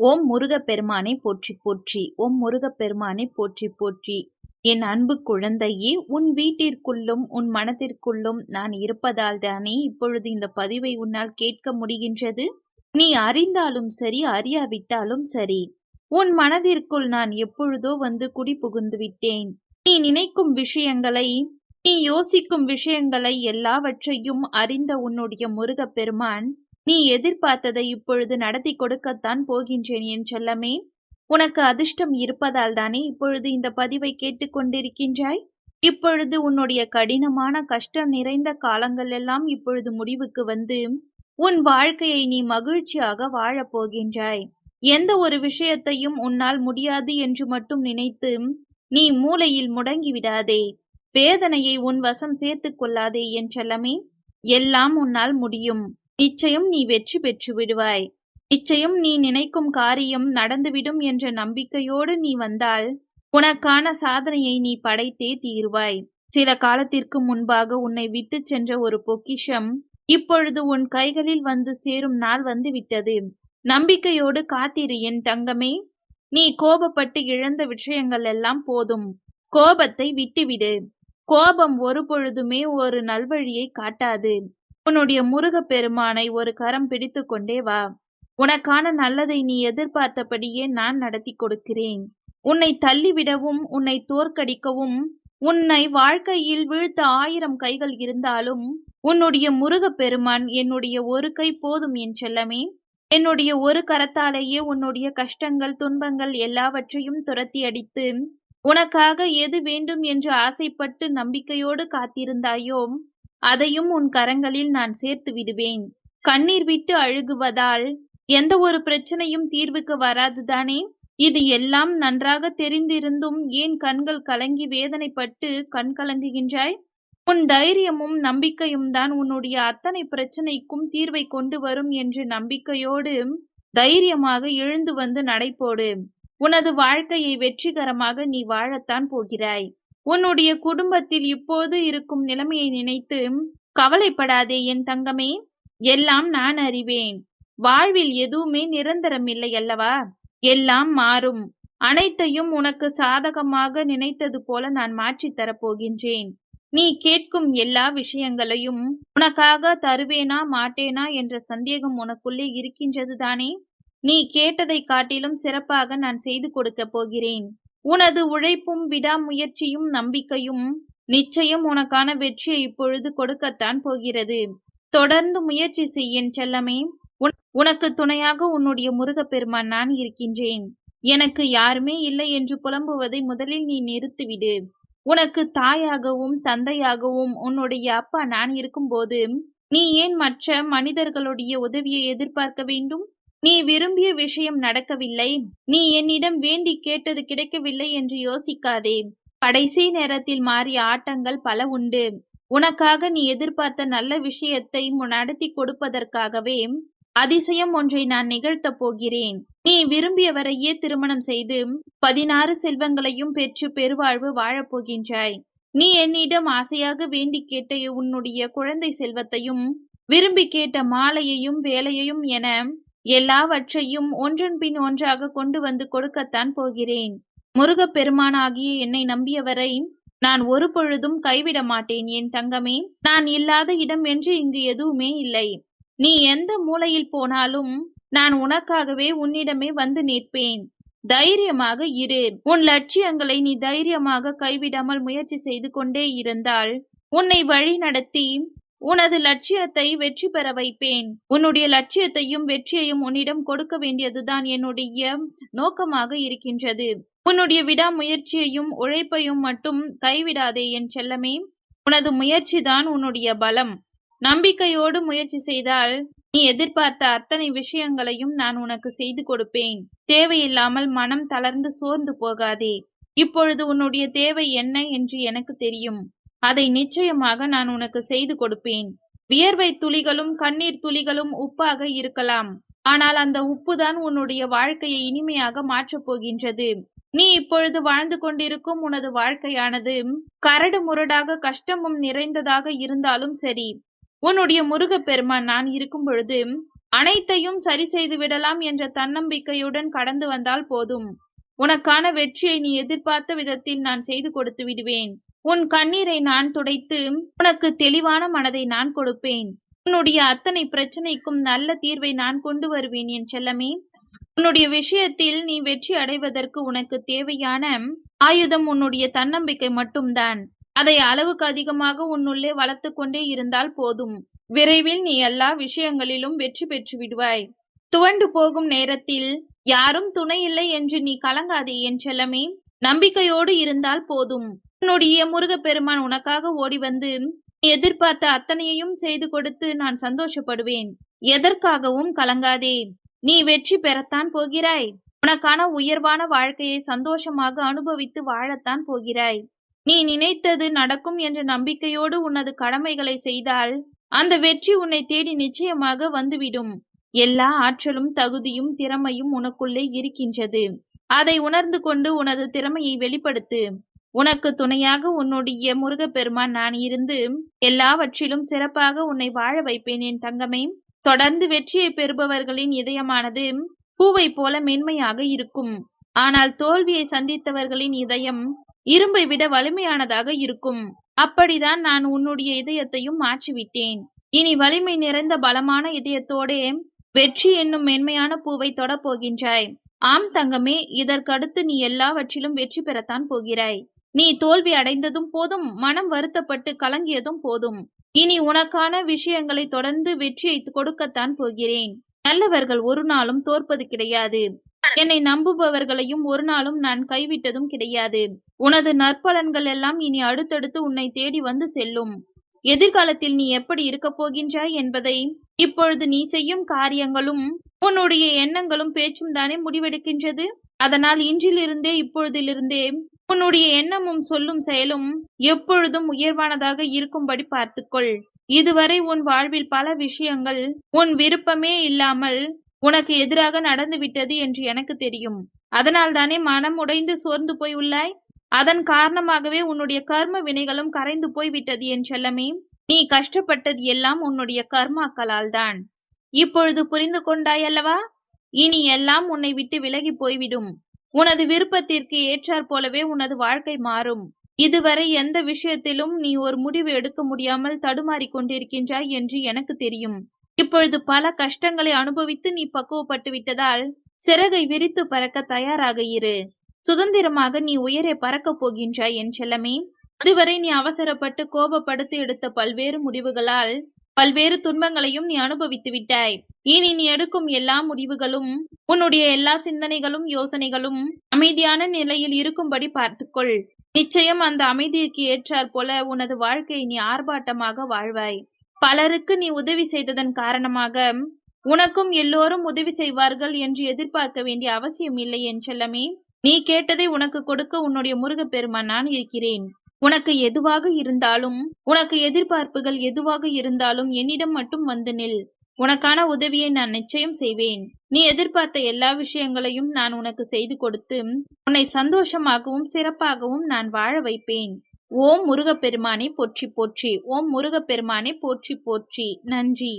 ஓம் முருகப் பெருமானை போற்றி போற்றி ஓம் முருகப் பெருமானை போற்றி போற்றி. என் அன்பு குழந்தையே உன் வீட்டிற்குள்ளும் உன் மனதிற்குள்ளும் நான் இருப்பதால் தானே இப்பொழுது இந்த பதிவை உன்னால் கேட்க முடிகின்றது? நீ அறிந்தாலும் சரி அறியாவிட்டாலும் சரி உன் மனதிற்குள் நான் எப்பொழுதோ வந்து குடி புகுந்து விட்டேன். நீ நினைக்கும் விஷயங்களை நீ யோசிக்கும் விஷயங்களை எல்லாவற்றையும் அறிந்த உன்னுடைய முருகப் பெருமான் நீ எதிர்பார்த்ததை இப்பொழுது நடத்தி கொடுக்கத்தான் போகின்றேன் என் செல்லமே. உனக்கு அதிர்ஷ்டம் இருப்பதால் தானே இப்பொழுது இந்த பதிவை கேட்டுக்கொண்டிருக்கின்றாய் இப்பொழுது உன்னுடைய கடினமான கஷ்டம் நிறைந்த காலங்கள் எல்லாம் இப்பொழுது முடிவுக்கு வந்து உன் வாழ்க்கையை நீ மகிழ்ச்சியாக வாழப் போகின்றாய். எந்த ஒரு விஷயத்தையும் உன்னால் முடியாது என்று மட்டும் நினைத்து நீ மூளையில் முடங்கி விடாதே. வேதனையை உன் வசம் சேர்த்து கொள்ளாதே என் செல்லமே. எல்லாம் உன்னால் முடியும். நிச்சயம் நீ வெற்றி பெற்று விடுவாய். நிச்சயம் நீ நினைக்கும் காரியம் நடந்துவிடும் என்ற நம்பிக்கையோடு நீ வந்தால் உனக்கான சாதனையை நீ படைத்தே தீருவாய். சில காலத்திற்கு முன்பாக உன்னை விட்டு சென்ற ஒரு பொக்கிஷம் இப்பொழுது உன் கைகளில் வந்து சேரும் நாள் வந்து விட்டது. நம்பிக்கையோடு காத்திரு என் தங்கமே. நீ கோபப்பட்டு இழந்த விஷயங்கள் எல்லாம் போதும். கோபத்தை விட்டுவிடு. கோபம் ஒரு பொழுதுமே ஒரு நல்வழியை காட்டாது. உன்னுடைய முருகப் பெருமானை ஒரு கரம் பிடித்து கொண்டே வா. உனக்கான நல்லதை நீ எதிர்பார்த்தபடியே நான் நடத்தி கொடுக்கிறேன். உன்னை தள்ளிவிடவும் உன்னை தோற்கடிக்கவும் உன்னை வாழ்க்கையில் வீழ்த்த ஆயிரம் கைகள் இருந்தாலும் உன்னுடைய முருகப் பெருமான் என்னுடைய ஒரு கை போதும் என் செல்லமே. என்னுடைய ஒரு கரத்தாலேயே உன்னுடைய கஷ்டங்கள் துன்பங்கள் எல்லாவற்றையும் துரத்தி அடித்து உனக்காக எது வேண்டும் என்று ஆசைப்பட்டு நம்பிக்கையோடு காத்திருந்தாயோ அதையும் உன் கரங்களில் நான் சேர்த்து விடுவேன். கண்ணீர் விட்டு அழுகுவதால் எந்த ஒரு பிரச்சனையும் தீர்வுக்கு வராதுதானே? இது எல்லாம் நன்றாக தெரிந்திருந்தும் ஏன் கண்கள் கலங்கி வேதனைப்பட்டு கண் கலங்குகின்றாய்? உன் தைரியமும் நம்பிக்கையும் தான் உன்னுடைய அத்தனை பிரச்சனைக்கும் தீர்வை கொண்டு வரும் என்ற நம்பிக்கையோடு தைரியமாக எழுந்து வந்து நடைபோடு. உனது வாழ்க்கையை வெற்றிகரமாக நீ வாழத்தான் போகிறாய். உன்னுடைய குடும்பத்தில் இப்போது இருக்கும் நிலைமையை நினைத்து கவலைப்படாதே என் தங்கமே. எல்லாம் நான் அறிவேன். வாழ்வில் எதுவுமே நிரந்தரம் இல்லை அல்லவா? எல்லாம் மாறும். அனைத்தையும் உனக்கு சாதகமாக நினைத்தது போல நான் மாற்றித் தரப்போகின்றேன். நீ கேட்கும் எல்லா விஷயங்களையும் உனக்காக தருவேனா மாட்டேனா என்ற சந்தேகம் உனக்குள்ளே இருக்கின்றது தானே நீ கேட்டதை காட்டிலும் சிறப்பாக நான் செய்து கொடுக்க போகிறேன். உனது உழைப்பும் விடாமுயற்சியும் நம்பிக்கையும் நிச்சயம் உனக்கான வெற்றியை இப்பொழுது கொடுக்கத்தான் போகிறது. தொடர்ந்து முயற்சி செய்யன் செல்லமே. உனக்கு துணையாக உன்னுடைய முருகப்பெருமான் நான் இருக்கின்றேன். எனக்கு யாருமே இல்லை என்று புலம்புவதை முதலில் நீ நிறுத்திவிடு. உனக்கு தாயாகவும் தந்தையாகவும் உன்னுடைய அப்பா நான் இருக்கும்போது நீ ஏன் மற்ற மனிதர்களுடைய உதவியை எதிர்பார்க்க வேண்டும்? நீ விரும்பிய விஷயம் நடக்கவில்லை. நீ என்னிடம் வேண்டி கேட்டது கிடைக்கவில்லை என்று யோசிக்காதே. கடைசி நேரத்தில் மாறிய ஆட்டங்கள் பல உண்டு. உனக்காக நீ எதிர்பார்த்த நல்ல விஷயத்தை நடத்தி கொடுப்பதற்காகவே அதிசயம் ஒன்றை நான் நிகழ்த்தப் போகிறேன். நீ விரும்பியவரையே திருமணம் செய்து பதினாறு செல்வங்களையும் பெற்று பெருவாழ்வு வாழப்போகின்றாய் நீ என்னிடம் ஆசையாக வேண்டி கேட்ட உன்னுடைய குழந்தை செல்வத்தையும் விரும்பி கேட்ட மாலையையும் வேலையையும் என எல்லாவற்றையும் ஒன்றன் பின் ஒன்றாக கொண்டு வந்து கொடுக்கத்தான் போகிறேன். முருகப் பெருமானாகிய என்னை நம்பியவரை நான் ஒரு பொழுதும் கைவிட மாட்டேன் என் தங்கமே. நான் இல்லாத இடம் என்று இங்கு எதுவுமே இல்லை. நீ எந்த மூலையில் போனாலும் நான் உனக்காகவே உன்னிடமே வந்து நிற்பேன். தைரியமாக இரு. உன் லட்சியங்களை நீ தைரியமாக கைவிடாமல் முயற்சி செய்து கொண்டே இருந்தால் உன்னை வழி நடத்தி உனது லட்சியத்தை வெற்றி பெற வைப்பேன். உன்னுடைய லட்சியத்தையும் வெற்றியையும் உன்னிடம் கொடுக்க வேண்டியதுதான் என்னுடைய நோக்கமாக இருக்கின்றது. உன்னுடைய விடாமுயற்சியையும் உழைப்பையும் மட்டும் கைவிடாதே என் செல்லமே. உனது முயற்சிதான் உன்னுடைய பலம். நம்பிக்கையோடு முயற்சி செய்தால் நீ எதிர்பார்த்த அத்தனை விஷயங்களையும் நான் உனக்கு செய்து கொடுப்பேன். தேவையில்லாமல் மனம் தளர்ந்து சோர்ந்து போகாதே. இப்பொழுது உன்னுடைய தேவை என்ன என்று எனக்கு தெரியும். அதை நிச்சயமாக நான் உனக்கு செய்து கொடுப்பேன். வியர்வை துளிகளும் கண்ணீர் துளிகளும் உப்பாக இருக்கலாம். ஆனால் அந்த உப்புதான் உன்னுடைய வாழ்க்கையை இனிமையாக மாற்றப் போகின்றது. நீ இப்பொழுது வாழ்ந்து கொண்டிருக்கும் உனது வாழ்க்கையானது கரடு முரடாக கஷ்டமும் நிறைந்ததாக இருந்தாலும் சரி. உன்னுடைய முருகப்பெருமான் நான் இருக்கும் பொழுது அனைத்தையும் சரி செய்து விடலாம் என்ற தன்னம்பிக்கையுடன் கடந்து வந்தால் போதும். உனக்கான வெற்றியை நீ எதிர்பார்த்த விதத்தில் நான் செய்து கொடுத்து விடுவேன். உன் கண்ணீரை நான் துடைத்து உனக்கு தெளிவான மனதை நான் கொடுப்பேன். உன்னுடைய அத்தனை பிரச்சனைக்கும் நல்ல தீர்வை நான் கொண்டு வருவேன் என் செல்லமே. உன்னுடைய விஷயத்தில் நீ வெற்றி அடைவதற்கு உனக்கு தேவையான ஆயுதம் உன்னுடைய தன்னம்பிக்கை மட்டும்தான். அதை அளவுக்கு அதிகமாக உன்னுள்ளே வளர்த்து கொண்டே இருந்தால் போதும். விரைவில் நீ எல்லா விஷயங்களிலும் வெற்றி பெற்று விடுவாய். துவண்டு போகும் நேரத்தில் யாரும் துணை இல்லை என்று நீ கலங்காதே என் செல்லமே. நம்பிக்கையோடு இருந்தால் போதும். உன்னுடைய முருகப்பெருமான் உனக்காக ஓடி வந்து நீ எதிர்பார்த்த அத்தனையையும் செய்து கொடுத்து நான் சந்தோஷப்படுவேன். எதற்காகவும் கலங்காதே. நீ வெற்றி பெறத்தான் போகிறாய். உனக்கான உயர்வான வாழ்க்கையை சந்தோஷமாக அனுபவித்து வாழத்தான் போகிறாய். நீ நினைத்தது நடக்கும் என்ற நம்பிக்கையோடு உனது கடமைகளை செய்தால் அந்த வெற்றி உன்னை தேடி நிச்சயமாக வந்துவிடும். எல்லா ஆற்றலும் தகுதியும் திறமையும் உனக்குள்ளே இருக்கின்றது. அதை உணர்ந்து கொண்டு உனது திறமையை வெளிப்படுத்து. உனக்கு துணையாக உன்னுடைய முருகப்பெருமான் நான் இருந்து எல்லாவற்றிலும் சிறப்பாக உன்னை வாழ வைப்பேன் என் தங்கமே. தொடர்ந்து வெற்றியை பெறுபவர்களின் இதயமானது பூவை போல மென்மையாக இருக்கும். ஆனால் தோல்வியை சந்தித்தவர்களின் இதயம் இரும்பை விட வலிமையானதாக இருக்கும். அப்படிதான் நான் உன்னுடைய இதயத்தையும் மாற்றிவிட்டேன். இனி வலிமை நிறைந்த பலமான இதயத்தோடே வெற்றி என்னும் மென்மையான பூவை தொடப் போகின்றாய் ஆம் தங்கமே இதற்கடுத்து நீ எல்லாவற்றிலும் வெற்றி பெறத்தான் போகிறாய். நீ தோல்வி அடைந்ததும் போதும் மனம் வருத்தப்பட்டு கலங்கியதும் போதும். இனி உனக்கான விஷயங்களை தொடர்ந்து வெற்றியை கொடுக்கத்தான் போகிறேன். நல்லவர்கள் ஒரு நாளும் தோற்பது கிடையாது. என்னை நம்புபவர்களையும் ஒரு நாளும் நான் கைவிட்டதும் கிடையாது. உனது நற்பலன்கள் எல்லாம் இனி அடுத்தடுத்து உன்னை தேடி வந்து செல்லும். எதிர்காலத்தில் நீ எப்படி இருக்கப் போகின்றாய் என்பதை இப்பொழுது நீ செய்யும் காரியங்களும் உன்னுடைய எண்ணங்களும் பேச்சும் தானே முடிவெடுக்கின்றது. அதனால் இன்றிலிருந்தே இப்பொழுதிலிருந்தே உன்னுடைய எண்ணமும் சொல்லும் செயலும் எப்பொழுதும் உயர்வானதாக இருக்கும்படி பார்த்துக்கொள். இதுவரை உன் வாழ்வில் பல விஷயங்கள் உன் விருப்பமே இல்லாமல் உனக்கு எதிராக நடந்துவிட்டது என்று எனக்கு தெரியும். அதனால் தானே மனம் உடைந்து சோர்ந்து போய் உள்ளாய்? அதன் காரணமாகவே உன்னுடைய கர்ம வினைகளும் கரைந்து போய் விட்டது என் செல்லமே. நீ கஷ்டப்பட்டது எல்லாம் உன்னுடைய கர்மாக்களால் தான் இப்பொழுது புரிந்து கொண்டாய் அல்லவா இனி எல்லாம் உன்னை விட்டு விலகி போய்விடும். உனது விருப்பத்திற்கு ஏற்றாற் போலவே உனது வாழ்க்கை மாறும். இதுவரை எந்த விஷயத்திலும் நீ ஒரு முடிவு எடுக்க முடியாமல் தடுமாறிக் கொண்டிருக்கின்றாய் என்று எனக்கு தெரியும். இப்பொழுது பல கஷ்டங்களை அனுபவித்து நீ பக்குவப்பட்டு விட்டதால் சிறகை விரித்து பறக்க தயாராக இரு. சுதந்திரமாக நீ உயரே பறக்கப் போகின்றாய் என் செல்லமே. அதுவரை நீ அவசரப்பட்டு கோபப்படுத்தி எடுத்த பல்வேறு முடிவுகளால் பல்வேறு துன்பங்களையும் நீ அனுபவித்து விட்டாய். இனி நீ எடுக்கும் எல்லா முடிவுகளும் உன்னுடைய எல்லா சிந்தனைகளும் யோசனைகளும் அமைதியான நிலையில் இருக்கும்படி பார்த்துக்கொள். நிச்சயம் அந்த அமைதிக்கு ஏற்றாற் போல உனது வாழ்க்கையை நீ ஆர்ப்பாட்டமாக வாழ்வாய். பலருக்கு நீ உதவி செய்ததன் காரணமாக உனக்கும் எல்லோரும் உதவி செய்வார்கள் என்று எதிர்பார்க்க வேண்டிய அவசியம் இல்லை என் செல்லமே. நீ கேட்டதை உனக்கு கொடுக்க உன்னுடைய முருகப்பெருமான் நான் இருக்கிறேன். உனக்கு எதுவாக இருந்தாலும் உனக்கு எதிர்பார்ப்புகள் எதுவாக இருந்தாலும் என்னிடம் மட்டும் வந்து நில். உனக்கான உதவியை நான் நிச்சயம் செய்வேன். நீ எதிர்பார்த்த எல்லா விஷயங்களையும் நான் உனக்கு செய்து கொடுத்து உன்னை சந்தோஷமாகவும் சிறப்பாகவும் நான் வாழ வைப்பேன். ஓம் முருகப்பெருமானை போற்றி போற்றி. ஓம் முருகப்பெருமானை போற்றி போற்றி. நன்றி.